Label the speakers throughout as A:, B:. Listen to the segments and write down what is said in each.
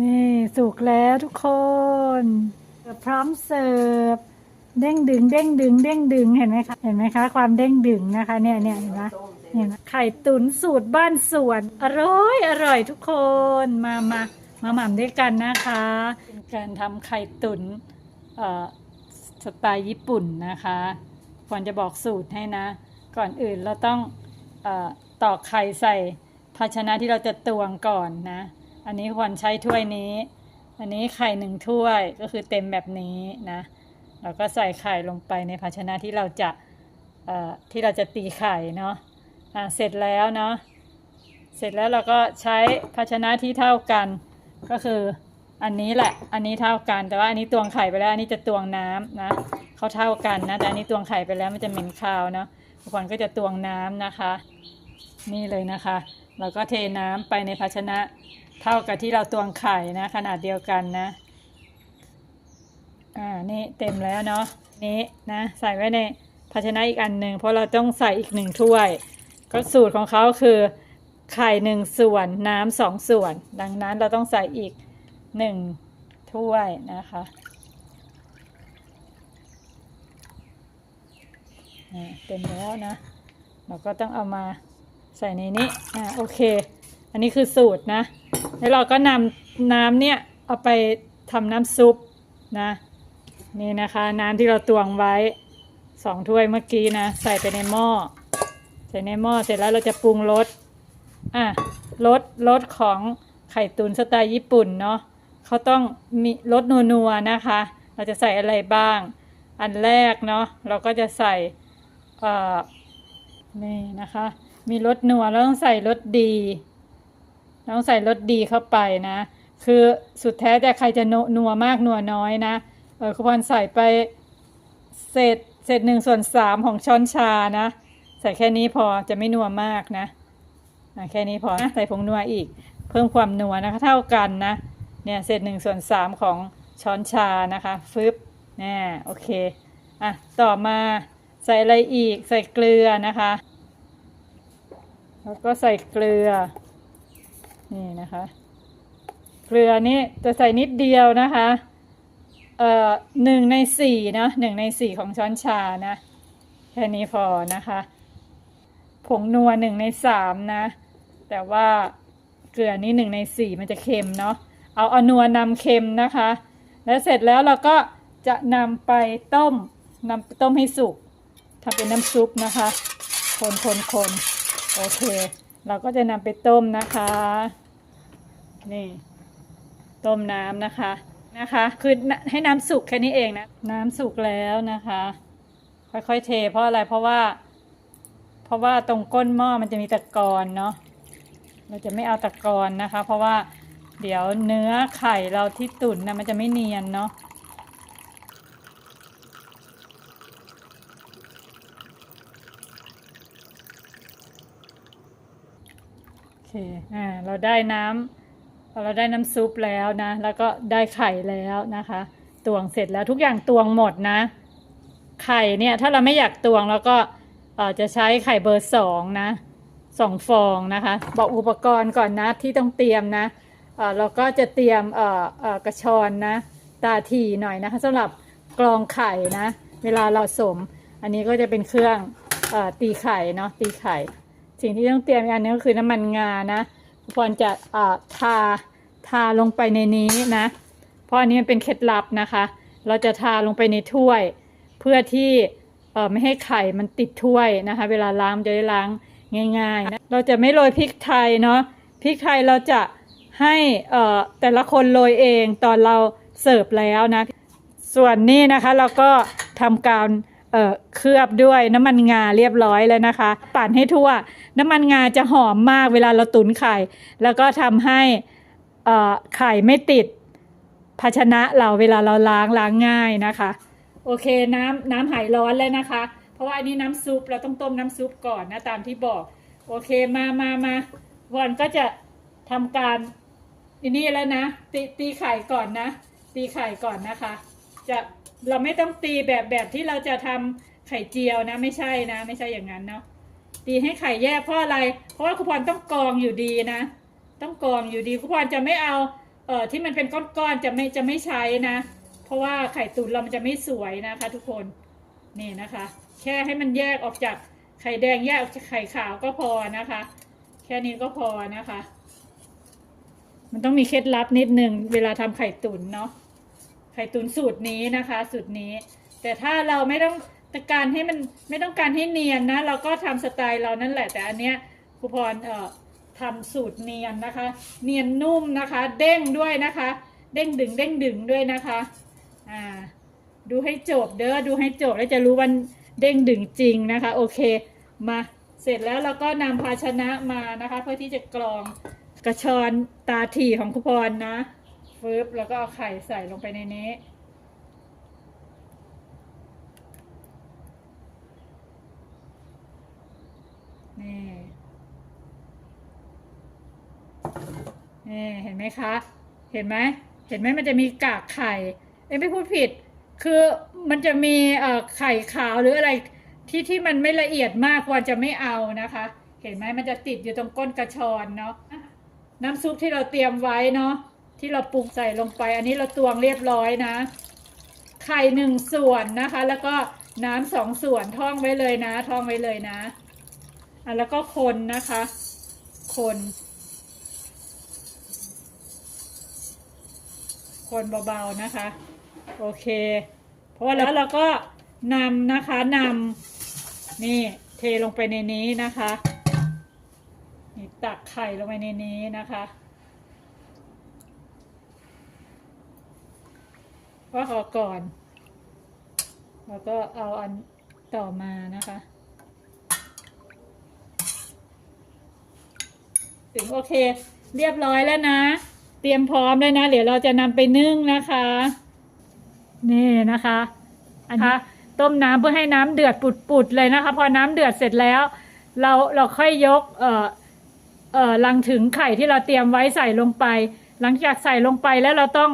A: นี่สุกแล้วทุกคนพร้อมเสิร์ฟเด้งดึงเด้งดึงเด้งดึงเห็นไหมคะเห็นไหมคะ ความเด้งดึงนะคะ เนี่ยเนี่ยเห็นไหมเนี่ยนะไข่ตุ๋นสูตรบ้านสวน อร่อยอร่อยทุกคนมามามาหม่ำด้วยกันนะคะเป็นการทำไข่ตุ๋นสไตล์ญี่ปุ่นนะคะควรจะบอกสูตรให้นะ ก่อนอื่นเราต้องอตอกไข่ใส่ภาชนะที่เราจะตวงก่อนนะ อันนี้ควรใช้ถ้วยนี้ อันนี้ไข่หนึ่งถ้วยก็คือเต็มแบบนี้นะ เราก็ใส่ไข่ลงไปในภาชนะที่เราจะที่เราจะตีไข่เนาะะเสร็จแล้วเนาะ เสร็จแล้วเราก็ใช้ภาชนะที่เท่ากัน ก็คืออันนี้แหละ อันนี้เท่ากัน แต่ว่าอันนี้ตวงไข่ไปแล้ว อันนี้จะตวงน้ำนะเขาเท่ากันนะ แต่อันนี้ตวงไข่ไปแล้วมันจะเหม็นคาวเนาะทุกคนก็จะตวงน้ำนะคะ นี่เลยนะคะ เราก็เทน้ำไปในภาชนะ เท่ากับที่เราตวงไข่นะ ขนาดเดียวกันนะ อ่า นี่เต็มแล้วเนาะ นี้นะ ใส่ไว้ในภาชนะอีกอันหนึ่งเพราะเราต้องใส่อีกหนึ่งถ้วย ก็สูตรของเขาคือไข่หนึ่งส่วนน้ำสองส่วน ดังนั้นเราต้องใส่อีกหนึ่งถ้วยนะคะอ่าเต็มแล้วนะ เราก็ต้องเอามาใส่ในนี้ อ่า โอเค อันนี้คือสูตรนะ แล้วเราก็นำน้ำเนี่ย เอาไปทำน้ำซุปนะ นี่นะคะ น้ำที่เราตวงไว้สองถ้วยเมื่อกี้นะ ใส่ไปในหม้อ ใส่ในหม้อเสร็จแล้วเราจะปรุงรสอะรสรสของไข่ตุ๋นสไตล์ญี่ปุ่นเนาะเขาต้องมีรสนัวๆนะคะ เราจะใส่อะไรบ้าง อันแรกเนาะเราก็จะใส่เอ่อนี่นะคะ มีรสนัวแล้วต้องใส่รสดี ต้องใส่รสดีเข้าไปนะ คือสุดแท้แต่ใครจะนัวนัวมากนัวน้อยนะเออคุณพรใส่ไปเศษเศษหนึ่งส่วนสามของช้อนชานะ ใส่แค่นี้พอจะไม่นัวมากนะแค่นี้พอนะใส่ผงนัวอีก เพิ่มความนัวนะคะเท่ากันนะเนี่ยเศษหนึ่งส่วนสามของช้อนชานะคะฟึบแน่โอเคอะต่อมาใส่อะไรอีกใส่เกลือนะคะ แล้วก็ใส่เกลือ นี่นะคะ เกลือนี่จะใส่นิดเดียวนะคะเอ่อหนึ่งในสี่เนะหนึ่งในสี่ของช้อนชานะ แค่นี้พอนะคะ ผงนัวหนึ่งในสามนะ แต่ว่าเกลือนี่หนึ่งในสี่มันจะเค็มเนาะเอาเอานัวนำเค็มนะคะ แล้วเสร็จแล้วเราก็จะนำไปต้มนำต้มให้สุกทำเป็นน้ำซุปนะคะ คนคนคนโอเค เราก็จะนำไปต้มนะคะ นี่ ต้มน้ำนะคะนะคะ คือให้น้ำสุกแค่นี้เองนะ น้ำสุกแล้วนะคะ ค่อยๆเท เพราะอะไรเพราะว่า เพราะว่าตรงก้นหม้อมันจะมีตะกอนเนาะเราจะไม่เอาตะกอนนะคะ เพราะว่าเดี๋ยวเนื้อไข่เราที่ตุ๋นนะมันจะไม่เนียนเนาะ เคอ่าเราได้น้ำพอเราได้น้ำซุปแล้วนะ แล้วก็ได้ไข่แล้วนะคะ ตวงเสร็จแล้วทุกอย่างตวงหมดนะ ไข่เนี่ยถ้าเราไม่อยากตวงเราก็จะใช้ไข่เบอร์สองนะสองฟองนะคะ บอกอุปกรณ์ก่อนนะที่ต้องเตรียมนะเราก็จะเตรียมกระชอนนะ ตาทีหน่อยนะคะสำหรับกรองไข่นะ เวลาเราสม อันนี้ก็จะเป็นเครื่องอตีไข่เนาะตีไข่ สิ่งที่ต้องเตรียมอันนึงก็คือน้ำมันงานะควรจะอ่อทาทาลงไปในนี้นะ เพราะอันนี้มันเป็นเคล็ดลับนะคะ เราจะทาลงไปในถ้วย เพื่อที่เอ่อไม่ให้ไข่มันติดถ้วยนะคะ เวลาล้างจะได้ล้างง่ายๆนะเราจะไม่โรยพริกไทยเนาะพริกไทยเราจะให้เอ่อแต่ละคนโรยเองตอนเราเสิร์ฟแล้วนะ ส่วนนี้นะคะเราก็ทำการ เอ่อเคลือบด้วยน้ำมันงาเรียบร้อยแล้วนะคะ ปั่นให้ทั่ว น้ำมันงาจะหอมมากเวลาเราตุ๋นไข่ แล้วก็ทำให้ไข่ไม่ติดภาชนะเราเวลาเราล้างล้างง่ายนะคะ โอเคน้ำน้ำหายร้อนแล้วนะคะ เพราะว่าอันนี้น้ำซุปเราต้องต้มน้ำซุปก่อนนะตามที่บอก โอเคมามามาวันก็จะทำการอันนี้แล้วนะตีตีไข่ก่อนนะ ตีไข่ก่อนนะคะ จะ เราไม่ต้องตีแบบแบบที่เราจะทำไข่เจียวนะ ไม่ใช่นะ ไม่ใช่อย่างนั้นเนาะตีให้ไข่แยกเพราะอะไร เพราะว่าคุณพรต้องกรองอยู่ดีนะ ต้องกรองอยู่ดีคุณพรจะไม่เอาเอ่อที่มันเป็นก้อนๆจะไม่จะไม่ใช้นะ เพราะว่าไข่ตุ๋นเรามันจะไม่สวยนะคะ ทุกคนนี่นะคะ แค่ให้มันแยกออกจากไข่แดงแยกออกจากไข่ขาวก็พอนะคะ แค่นี้ก็พอนะคะ มันต้องมีเคล็ดลับนิดนึงเวลาทำไข่ตุ๋นเนาะ ข่ตุ๋นสูตรนี้นะคะ สูตรนี้ แต่ถ้าเราไม่ต้องการให้มันไม่ต้องการให้เนียนนะ เราก็ทำสไตล์เรานั่นแหละ แต่อันเนี้ยครูพรเอ่อทำสูตรเนียนนะคะ เนียนนุ่มนะคะ เด้งด้วยนะคะ เด้งดึงเด้งดึงด้วยนะคะอ่าดูให้จบเด้อดูให้จบแล้วจะรู้วันเด้งดึงจริงนะคะ โอเคมาเสร็จแล้วเราก็นำภาชนะมานะคะ เพื่อที่จะกรองกระชอนตาถี่ของครูพรนะ ฟึบแล้วก็เอาไข่ใส่ลงไปในนี้ นี่ นี่ เห็นไหมคะ เห็นไหม เห็นไหมมันจะมีกากไข่ เอ้ยไม่พูดผิด คือมันจะมีเอ่อไข่ขาวหรืออะไรที่ที่มันไม่ละเอียดมากควรจะไม่เอานะคะ เห็นไหมมันจะติดอยู่ตรงก้นกระชอนเนาะน้ำซุปที่เราเตรียมไว้เนาะ ที่เราปรุงใส่ลงไป อันนี้เราตวงเรียบร้อยนะ ไข่หนึ่งส่วนนะคะ แล้วก็น้ำสองส่วนท่องไว้เลยนะ ท่องไว้เลยนะอะแล้วก็คนนะคะ คน คนเบาๆนะคะ โอเค เพราะแล้วเราก็นำนะคะนำนี่เทลงไปในนี้นะคะนี่ตักไข่ลงไปในนี้นะคะ ก็ขอก่อน แล้วก็เอาอันต่อมานะคะ ถึงโอเค เรียบร้อยแล้วนะ เตรียมพร้อมแล้วนะ เดี๋ยวเราจะนำไปนึ่งนะคะ นี่นะคะ อันนี้ต้มน้ำเพื่อให้น้ำเดือดปุดๆเลยนะคะ พอน้ำเดือดเสร็จแล้ว เราเราค่อยยกเอ่อเอ่อลังถึงไข่ที่เราเตรียมไว้ใส่ลงไป หลังจากใส่ลงไปแล้วเราต้อง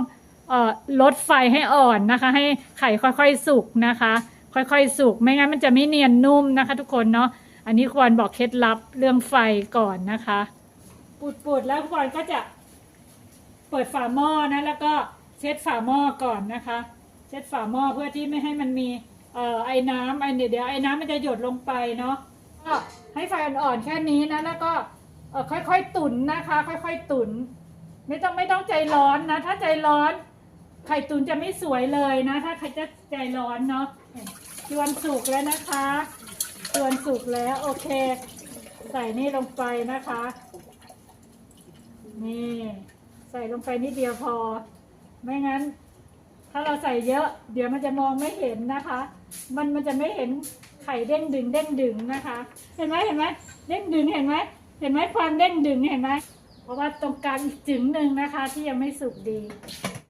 A: ลดไฟให้อ่อนนะคะ ให้ไข่ค่อยๆสุกนะคะ ค่อยๆสุกไม่งั้นมันจะไม่เนียนนุ่มนะคะ ทุกคนเนาะอันนี้ควรบอกเคล็ดลับเรื่องไฟก่อนนะคะปุดๆแล้วควรก็จะเปิดฝาหม้อนะ แล้วก็เช็ดฝาหม้อก่อนนะคะ เช็ดฝาหม้อเพื่อที่ไม่ให้มันมีเอ่อไอ้น้ำไอ้เดี๋ยวไอ้น้ำมันจะหยดลงไปเนาะก็ให้ไฟอ่อนๆแค่นี้นะแล้วก็ค่อยๆ ตุ๋นนะคะ ค่อย ๆ ตุ๋นไม่ต้องไม่ต้องใจร้อนนะ ถ้าใจร้อน ไข่ตุ๋นจะไม่สวยเลยนะ ถ้าใครจะใจร้อนเนาะจวนสุกแล้วนะคะจวนสุกแล้วโอเค ใส่นี่ลงไปนะคะ นี่ ใส่ลงไปนิดเดียวพอ ไม่งั้น ถ้าเราใส่เยอะ เดี๋ยวมันจะมองไม่เห็นนะคะ มันมันจะไม่เห็นไข่เด้งดึงเด้งดึงนะคะ เห็นไหมเห็นไหมเด้งดึงเห็นไหมเห็นไหมความเด้งดึงเห็นไหมเพราะว่าตรงกลางอีกจึงหนึ่งนะคะ ที่ยังไม่สุกดี